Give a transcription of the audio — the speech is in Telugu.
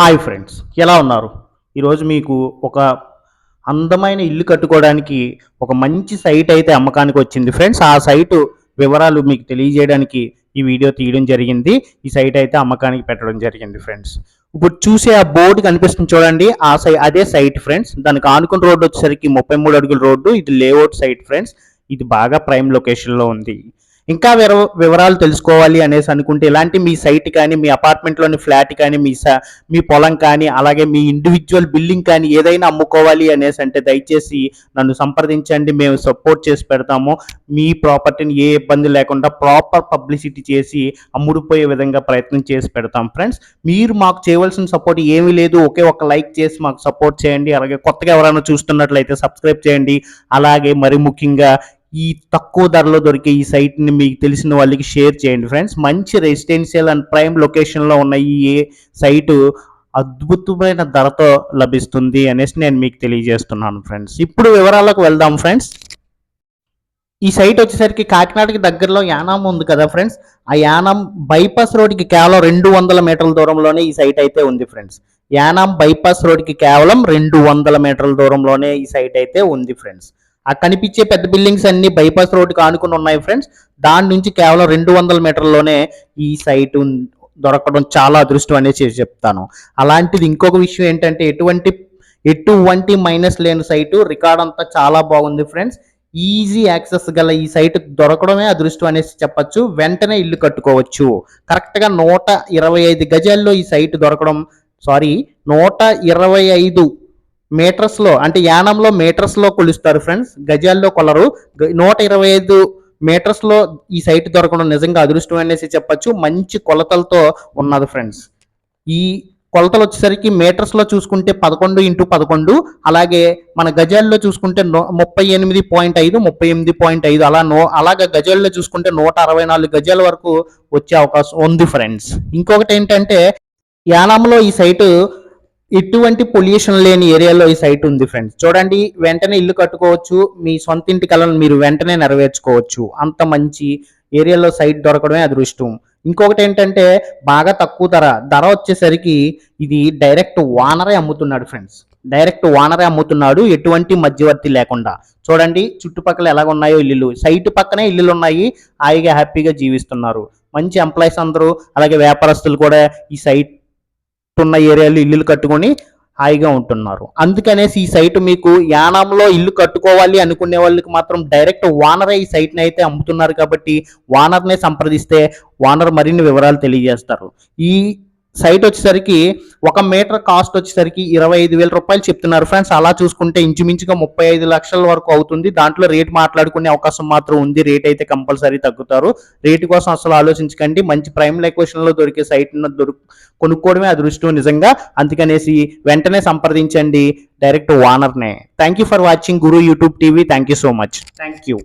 హాయ్ ఫ్రెండ్స్ ఎలా ఉన్నారు? ఈరోజు మీకు ఒక అందమైన ఇల్లు కట్టుకోవడానికి ఒక మంచి సైట్ అయితే అమ్మకానికి వచ్చింది. ఫ్రెండ్స్ ఆ సైటు వివరాలు మీకు తెలియజేయడానికి ఈ వీడియో తీయడం జరిగింది. ఈ సైట్ అయితే అమ్మకానికి పెట్టడం జరిగింది ఫ్రెండ్స్. ఇప్పుడు చూసే ఆ బోర్డు కనిపిస్తుంది చూడండి. ఆ సై అదే సైట్ ఫ్రెండ్స్. దానికి ఆనుకున్న రోడ్డు వచ్చేసరికి ముప్పై మూడు అడుగుల రోడ్డు. ఇది లేఅవుట్ సైట్ ఫ్రెండ్స్. ఇది బాగా ప్రైమ్ లొకేషన్లో ఉంది. ఇంకా వివరాలు తెలుసుకోవాలి అనేసి అనుకుంటే ఇలాంటి మీ సైట్ కానీ మీ అపార్ట్మెంట్లోని ఫ్లాట్ కానీ మీ స మీ పొలం కానీ అలాగే మీ ఇండివిజువల్ బిల్డింగ్ కానీ ఏదైనా అమ్ముకోవాలి అనేసి అంటే దయచేసి నన్ను సంప్రదించండి. మేము సపోర్ట్ చేసి పెడతాము. మీ ప్రాపర్టీని ఏ ఇబ్బంది లేకుండా ప్రాపర్ పబ్లిసిటీ చేసి అమ్ముడుపోయే విధంగా ప్రయత్నం చేసి పెడతాం ఫ్రెండ్స్ మీరు మాకు చేయవలసిన సపోర్ట్ ఏమీ లేదు. ఒకే ఒక లైక్ చేసి మాకు సపోర్ట్ చేయండి. అలాగే కొత్తగా ఎవరైనా చూస్తున్నట్లయితే సబ్స్క్రైబ్ చేయండి. అలాగే మరి ముఖ్యంగా ఈ తక్కువ ధరలో దొరికే ఈ సైట్ని మీకు తెలిసిన వాళ్ళకి షేర్ చేయండి ఫ్రెండ్స్. మంచి రెసిడెన్షియల్ అండ్ ప్రైమ్ లొకేషన్లో ఉన్న ఈ సైటు అద్భుతమైన ధరతో లభిస్తుంది అనేసి నేను మీకు తెలియజేస్తున్నాను ఫ్రెండ్స్. ఇప్పుడు వివరాలకు వెళ్దాం ఫ్రెండ్స్. ఈ సైట్ వచ్చేసరికి కాకినాడకి దగ్గరలో యానాం ఉంది కదా ఫ్రెండ్స్. ఆ యానాం బైపాస్ రోడ్కి కేవలం రెండు వందల మీటర్ల దూరంలోనే ఈ సైట్ అయితే ఉంది ఫ్రెండ్స్. యానాం బైపాస్ రోడ్కి కేవలం రెండు వందల మీటర్ల దూరంలోనే ఈ సైట్ అయితే ఉంది ఫ్రెండ్స్. ఆ కనిపించే పెద్ద బిల్డింగ్స్ అన్ని బైపాస్ రోడ్డుకి ఆనుకుని ఉన్నాయి ఫ్రెండ్స్. దాని నుంచి కేవలం రెండు వందల మీటర్లోనే ఈ సైట్ దొరకడం చాలా అదృష్టం అనేసి చెప్తాను. అలాంటిది ఇంకొక విషయం ఏంటంటే ఎటువంటి ఎటువంటి మైనస్ లేని సైటు రికార్డ్ అంతా చాలా బాగుంది ఫ్రెండ్స్. ఈజీ యాక్సెస్ గల ఈ సైట్ దొరకడమే అదృష్టం అనేసి చెప్పొచ్చు. వెంటనే ఇల్లు కట్టుకోవచ్చు. కరెక్ట్గా నూట ఇరవై ఐదు గజాల్లో ఈ సైట్ దొరకడం సారీ నూట ఇరవై ఐదు మీటర్స్లో అంటే యానంలో మీటర్స్లో కొలుస్తారు ఫ్రెండ్స్. గజాల్లో కొలరు. నూట ఇరవై ఐదు మీటర్స్లో ఈ సైట్ దొరకడం నిజంగా అదృష్టం అనేసి చెప్పొచ్చు. మంచి కొలతలతో ఉన్నది ఫ్రెండ్స్. ఈ కొలతలు వచ్చేసరికి మీటర్స్లో చూసుకుంటే పదకొండు ఇంటూ పదకొండు అలాగే మన గజాల్లో చూసుకుంటే ముప్పై ఎనిమిది పాయింట్ ఐదు ముప్పై ఎనిమిది పాయింట్ ఐదు అలా నో అలాగే గజాల్లో చూసుకుంటే నూట అరవై నాలుగు గజాల వరకు వచ్చే అవకాశం ఉంది ఫ్రెండ్స్. ఇంకొకటి ఏంటంటే యానాంలో ఈ సైటు ఎటువంటి పొల్యూషన్ లేని ఏరియాలో ఈ సైట్ ఉంది ఫ్రెండ్స్ చూడండి వెంటనే ఇల్లు కట్టుకోవచ్చు. మీ సొంత ఇంటి కలను మీరు వెంటనే నెరవేర్చుకోవచ్చు. అంత మంచి ఏరియాలో సైట్ దొరకడమే అదృష్టం. ఇంకొకటి ఏంటంటే బాగా తక్కువ ధర. ధర వచ్చేసరికి ఇది డైరెక్ట్ వానరే అమ్ముతున్నాడు ఫ్రెండ్స్ డైరెక్ట్ వానరే అమ్ముతున్నాడు ఎటువంటి మధ్యవర్తి లేకుండా. చూడండి చుట్టుపక్కల ఎలాగ ఉన్నాయో ఇల్లులు. సైట్ పక్కనే ఇల్లులు ఉన్నాయి. హాయిగా హ్యాపీగా జీవిస్తున్నారు. మంచి ఎంప్లాయీస్ అందరూ అలాగే వ్యాపారస్తులు కూడా ఈ సైట్ ఉన్న ఏరియాలో ఇల్లులు కట్టుకొని హాయిగా ఉంటున్నారు. అందుకనేసి ఈ సైట్ మీకు యానంలో ఇల్లు కట్టుకోవాలి అనుకునే వాళ్ళకి మాత్రం డైరెక్ట్ వానరే ఈ సైట్ని అయితే అమ్ముతున్నారు కాబట్టి వానర్నే సంప్రదిస్తే వానర్ మరిన్ని వివరాలు తెలియజేస్తారు. ఈ సైట్ వచ్చేసరికి ఒక మీటర్ కాస్ట్ వచ్చేసరికి ఇరవై ఐదు వేల రూపాయలు చెప్తున్నారు ఫ్రెండ్స్. అలా చూసుకుంటే ఇంచుమించుగా ముప్పై ఐదు లక్షల వరకు అవుతుంది. దాంట్లో రేట్ మాట్లాడుకునే అవకాశం మాత్రం ఉంది. రేట్ అయితే కంపల్సరీ తగ్గుతారు. రేటు కోసం అసలు ఆలోచించకండి. మంచి ప్రైమ్ లొకేషన్లో దొరికే సైట్ దొరు కొనుక్కోవడమే అదృష్టం నిజంగా. అందుకనేసి వెంటనే సంప్రదించండి. Direct వానర్నే thank you for watching Guru YouTube TV. Thank you so much. Thank you